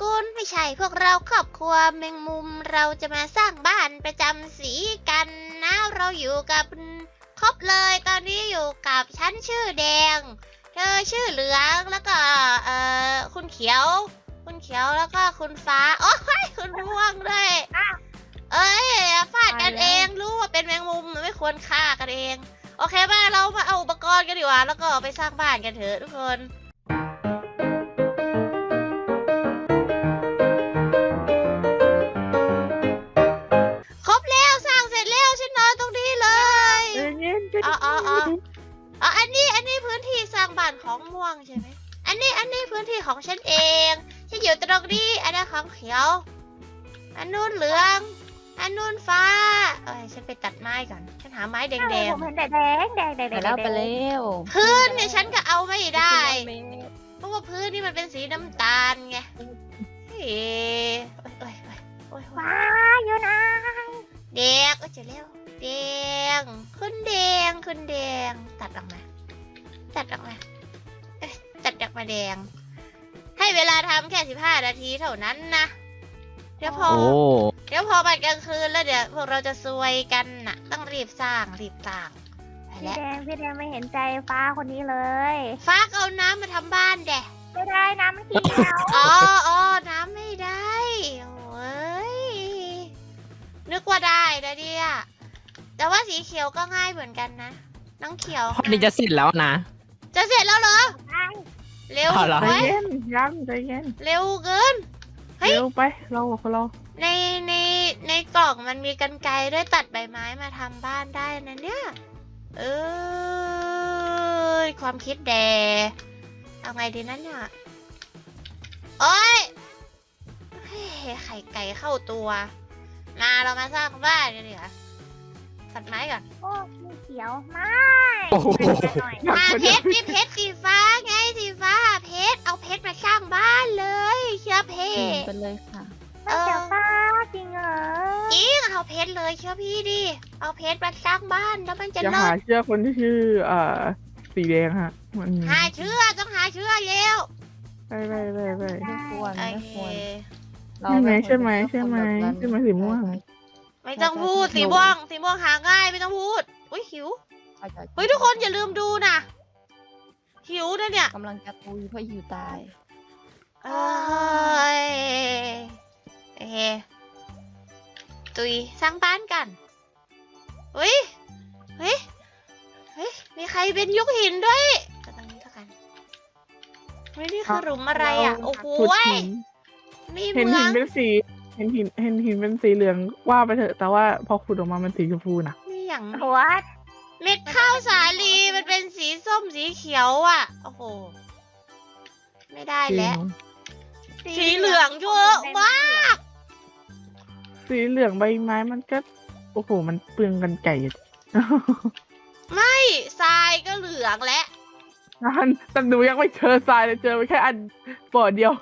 กุลไม่ใช่พวกเราครอบครัวแมงมุมเราจะมาสร้างบ้านประจำสีกันนะเราอยู่กับครบเลยตอนนี้อยู่กับฉันชื่อแดง เธอชื่อเหลืองแล้วก็เอ่อคุณเขียว คุณเขียวแล้วก็คุณฟ้าโอ้ยคุณม่วงด้วยเอ้ยฟาดกันเองรู้ว่าเป็นแมงมุมมันไม่ควรฆ่ากันเอง โอเคมาเรามาเอาอุปกรณ์กันดีกว่า แล้วก็ไปสร้างบ้านกันเถอะทุกคน อ๋ออ๋ออ๋ออ๋ออันนี้อันนี้พื้นที่สร้างบ้านของม่วงใช่ไหมอันนี้อันนี้พื้นที่ของฉันเองฉันอยู่ตรงนี้อันนั้นของเขียว อันนู้นเหลือง อันนู้นฟ้าเอ้ยฉันไปตัดไม้ก่อนฉันหาไม้แดงผมเห็นแดงแดงแดงแดงไปแล้วไปแล้วๆพื้นเนี่ยฉันก็เอาไม่ได้ เพราะว่าพื้นนี่มันเป็นสีน้ำตาลไงเฮ้ยโอ้ยโอ้ยโอ้ยโอ้ยว้าอยู่นะแดงก็จะเร็ว แดงขึ้นแดงขึ้นแดง ตัดออกมา ตัดออกมาเอ้ยตัดออกมาแดง ให้เวลาทำแค่สิบห้านาทีเท่านั้นนะเดี๋ยวพอโอ้เดี๋ยวพอมันกลางคืนแล้วเดี๋ยวพวกเราจะซวยกันน่ะ ต้องรีบสร้างรีบสร้างไปพี่แล้วแดงพี่แดงไม่เห็นใจฟ้าคนนี้เลย ฟ้าก็เอาน้ำมาทำบ้านแดะไม่ได้น้ำมันเขียวอ๋ออ๋อน้ำไม่ได้โอ้ยนึกว่าได้นะเนี่ย แต่ว่าสีเขียวก็ง่ายเหมือนกันนะ น้องเขียว พอดีจะเสร็จแล้วนะ จะเสร็จแล้วเหรอได้เร็วอ๋อเหรอ ใจไว้ยเย็นย้ำใจเย็นเร็วเกิน เฮ้ย เร็วไปเราเรา ในในในกล่องมันมีกันไกรด้วยตัดใบไม้มาทำบ้านได้นะเนี่ย เออความคิดแดเอาไงดีนั่นเนี่ยโอ้ยเฮ้ยไข่ไก่เข้าตัว มาเรามาสร้างบ้านกันดีกว่า ตัดไม้ก่อนโอ้มีเขียวไม่โอ้โห หน่อยมาเพชรนี่เพชรสีฟ้าไงสีฟ้าเพชรเอาเพชรมาสร้างบ้านเลย เชื่อเพเก่งชร ไปเลยค่ะไม่เขียวฟ้าจริงเหรอจริงเอาเพชรเลยเชื่อพี่ดิเอาเพชรมาสร้างบ้านแล้วมันจะอย่าเลิหาศเชื่อคนที่ชื่อเอ่อสีแดงฮะ มันหาเชื่อต้องหาเชื่อเร็วไปไปไปไป ไม่ควรโอไม่เค ควรใช่ไหมเราใช่ไหมเป็นคนใช่ไหมแบบนั้นใช่ไหมสีม่วง ไม่ต้องพูดใช่ใช่สีม่วงสีม่วงหาง่ายไม่ต้องพูด อุ้ยหิวใช่ใช่เฮ้ยทุกคนอย่าลืมดูนะหิวนะเนี่ยกำลังจะตุยเพราะหิวตายเอ้ยโอเคตุยสร้างบ้านกันเฮ้ยเฮ้ยเฮ้ยมีใครเป็นยุคหินด้วยก็ตรงนี้แล้วกันเฮ้ยนี่คือหลุมอะไรอะโอ้โหขุดเว้ยหินนี่เห็นเมืหิอนงเป็นสี เห็นหินเห็นหินเป็นสีเหลืองว่าไปเถอะ แต่ว่าพอขุดออกมามันสีชมพูนะนี่อย่างหัวเม็ดข้าวสาลีมันเป็นสีส้มสีเขียวอะ โอ้โห ไม่ได้แล้ว สีเหลืองเยอะมาก สีเหลืองใบไม้มันก็ โอ้โห มันเปลืองกันไก่อะไม่ทรายก็เหลืองและนั่นแต่หนูยังไม่เจอทรายเลยเจอไปแค่อันปอดเดียว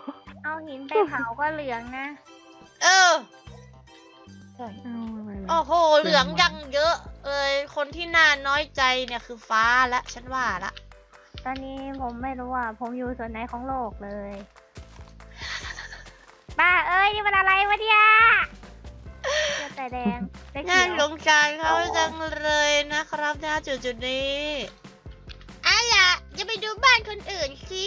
เอาหินไปเผาก็เหลืองนะ เออ ใช่โอ้โห เหลืองยังเยอะเอยคนที่น่าน้อยใจเนี่ยคือฟ้าละฉันว่าละ ตอนนี้ผมไม่รู้ว่า ผมอยู่ส่วนไหนของโลกเลย บ้าเอ้ย นี่มันอะไรวะเนี่ยเสื้อแต่แดงแต่เขีน่ายวสงสารเขาจังเลยนะครับณจุดจุดๆนี้อะล่ะจะไปดูบ้านคนอื่นสิ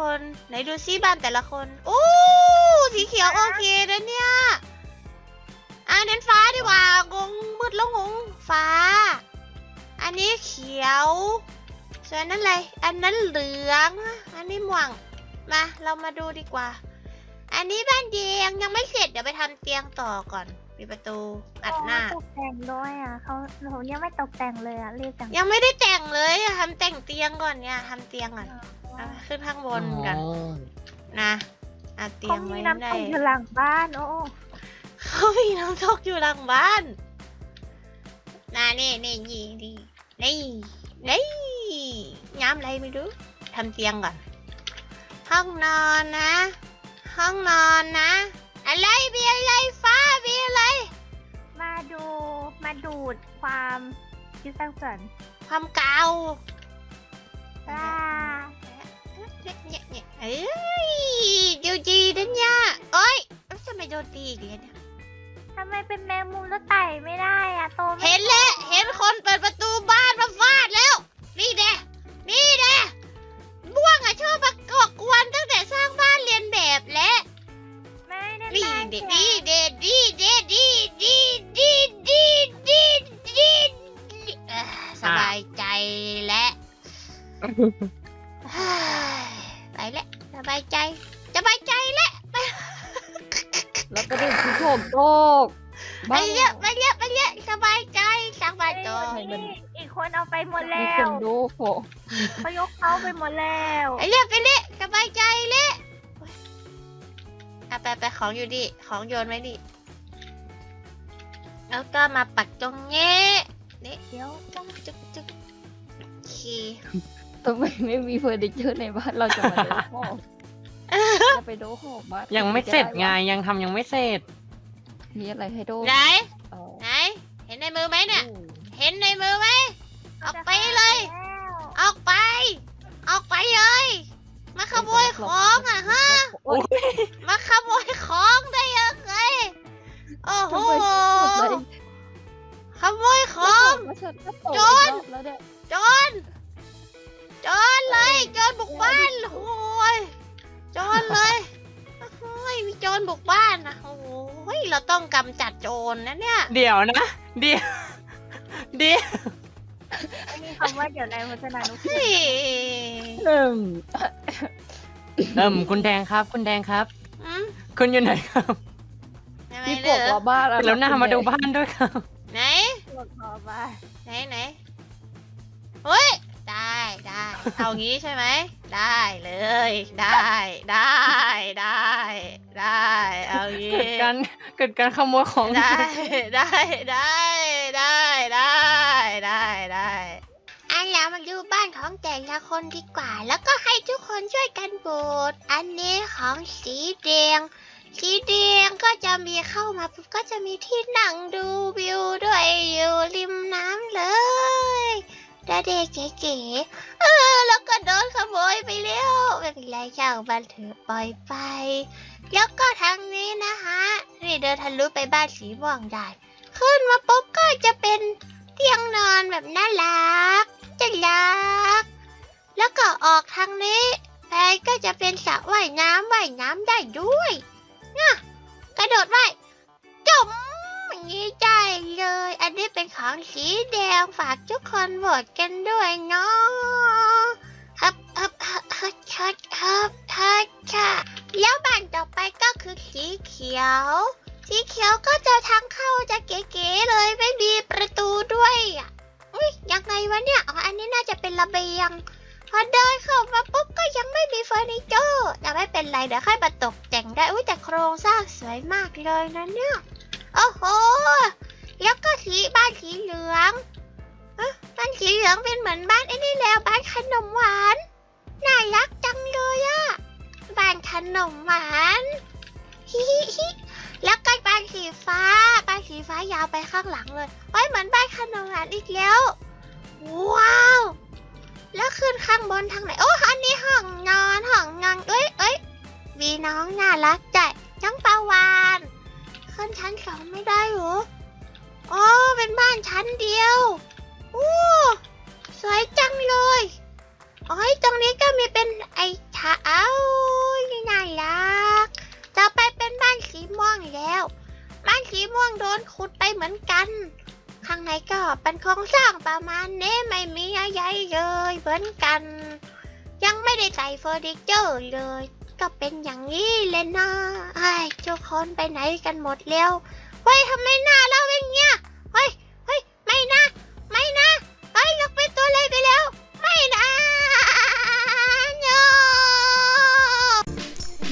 คทุกคนไหนดูซิบ้านแต่ละคนโอ้สีเขียวโอเคนะเนี่ยอันนั้นฟ้าดีกว่างงมืดแล้วงงฟ้า อันนี้เขียวส่วนนั้นอะไรอันนั้นเหลือง อันนี้ม่วงมาเรามาดูดีกว่า อันนี้บ้านเดียงยังไม่เสร็จเดี๋ยวไปทำเตียงต่อก่อนปิดประตูอัดหน้าตกแต่งด้วยอะเขาผมยังไม่ตกแต่งเลยอะรีบจังยังไม่ได้แต่งเลยอะทำแต่งเตียงก่อนเนี่ยทำเตียงก่อนเอาขึ้นข้างบนกันอ๋อนะเอาเตียเขางมีไว้น้ำในตกอยู่หลังบ้านโอ้เขามีน้ำตกอยู่หลังบ้านน่านี่นี่นี่นี่นี่นี่ย้ำอะไรไม่รู้ทำเตียงก่อน ห้องนอนนะ ห้องนอนนะ อะไรมีอะไรฟ้ามีอะไร มาดูมาดูดความคิดสร้างสรรค์ความเก่าอ่าเนี่ย เนี่ยเนี่ยเอ้ยดูดีนะเนี่ยโอ้ยแล้วทำไมโดนตีอีกแล้วเนี่ยทำไมเป็นแมงมุมแล้วไต่ไม่ได้อะโตไม่เห็นแล้วเห็นคนเปิดประตูบ้านมาฟาดแล้ว นี่แน่นี่แน่บ้วงอะชอบมาก่อกวนตั้งแต่สร้างบ้านเรียนแบบและไม่ได้นี่ตายเด็ดสีนี่ยเด็ดนี่เด็ดนี่ดีดีดีดีดีดีเอ่อสบายใจและ ประเด็นคือโถมโตกไปเยอะไปเยอะไปเยอะสบายใจสบายใจเอ้ยนี่อีกคนเอาไปหมดมีแล้ควนดูโผเขายกเขาไปหมดแล้วไปเรื่อยไปเรื่อยสบายใจเลยเอาไปไปของอยู่ดิของโยนไว้ดิแล้วก็มาปักตรงนี้นี่เดี๋ยวจุ๊กจุ๊กจุ๊กโอเคทำไมไม่มีเฟอร์นิเจอร์ในบ้านเราจะมาดูของจะไปดูของบ้านยังไม่เสร็จไงด้วะยังทำยังไม่เสร็จ มีอะไรให้ดูไหนเอาไหน เห็นในมือไหมเนี่ยโอ้เห็นในมือไหมออกไปเลยแล้วออกไป ออกไปเลย มาขโมยของอะฮะโอ้ยมาขโมยของได้ยังไง โอ้โหทำไมหมดเลยขโมยของแล้วฉันก็ตกโจอีกรรอบแล้วเนี่ยโจรโจรเลยโจรบุกบ้านโอ้ยโจรเลยโอ้ย มีโจรบุกบ้านนะโอ้ยเราต้องกำจัดโจรนะเนี่ยเดี๋ยวนะ เดี๋ยวเดี๋ยวไม่มีคำว่าเดี๋ยวในพจนานุกรมเฮ้ยหนึ่งเอิ่มคุณแดงครับ คุณแดงครับ อืมคุณอยู่ไหนครับทำไมพี่เหบรอกอว่าบ้านอะไรแล้วหน้ามาดูบ้านด้วยครับไหน ปวดคอบ้าไหนไหนเฮ้ย ได้ได้ เอางี้ใช่ไหม ได้เลย ได้ ได้ ได้ได้ เอางี้เกิดการเกิดการขโมยของได้ได้ได้ได้ได้ได้ได้อันแล้วมาดูบ้านของแต่ละคนดีกว่า แล้วก็ให้ทุกคนช่วยกันโบดอันนี้ของสีแดงสีแดงก็จะมีเข้ามาปุ๊บก็จะมีที่นั่งดูวิวด้วยอยู่ริมน้ำเลยดาเด็กเก๋ๆเออ แล้วก็โดนขโมยไปแล้วไม่เป็นไรช่างมันเถอะปล่อยไป แล้วก็ทางนี้นะคะนี่เดินทะลุไปบ้านสีม่วงได้ขึ้นมาปุ๊บก็จะเป็นเตียงนอนแบบน่ารักจะรัก แล้วก็ออกทางนี้ไปก็จะเป็นสระว่ายน้ำว่ายน้ำได้ด้วยนะกระโดดว่ายจมอย่างนี้ได้เลย อันนี้เป็นของสีแดงฝากทุกคนโหวตกันด้วยเนาะฮับฮับฮับ วยมากเลยนะเนี่ย โอ้โห แล้วก็สีบ้านสีเหลืองอบ้านสีเหลืองเป็นเหมือนบ้านไอ้นี่แล้วบ้านขนมหวาน น่ารักจังเลยอะบ้านขนมหวานฮิฮิฮิแล้วก็บ้านสีฟ้า บ้านสีฟ้ายาวไปข้างหลังเลยไว้เหมือนบ้านขนมหวานอีกแล้ว ว้าว แล้วขึ้นข้างบนทางไหน โอ้อันนี้ห้องนอนห้องนอนเอ้ยเอ้ยมีน้องน่ารักจัด น้องปาวานขึ้นชั้นสองไม่ได้หรออ๋อเป็นบ้านชั้นเดียวโอ้สวยจังเลยอ๋อตรงนี้ก็มีเป็นไอ้เท้าน่ารักต่อไปเป็นบ้านสีม่วงแล้ว บ้านสีม่วงโดนขุดไปเหมือนกัน ข้างในก็เป็นโครงสร้างประมาณนี้ไม่มีอะไรเลยเหมือนกัน ยังไม่ได้ใส่เฟอร์นิเจอร์เลย ก็เป็นอย่างนี้เลยนะไอ้ยทุกคนไปไหนกันหมดแล้วเฮ้ยทำไมหน้าเราเป็นเงี้ยเฮ้ยเฮ้ยไม่นะ ไม่นะเฮ้ยเราเป็นตัวอะไรไปแล้ว ไม่นะ no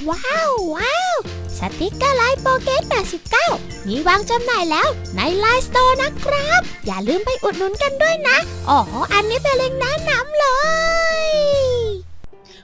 ว้าวว้าวสติกเกอร์ไลน์โปเกต89 มีวางจำหน่ายแล้วในไลน์สโตร์นะครับ อย่าลืมไปอุดหนุนกันด้วยนะอ๋ออันนี้เป็นเล็งก์แนะนำเลย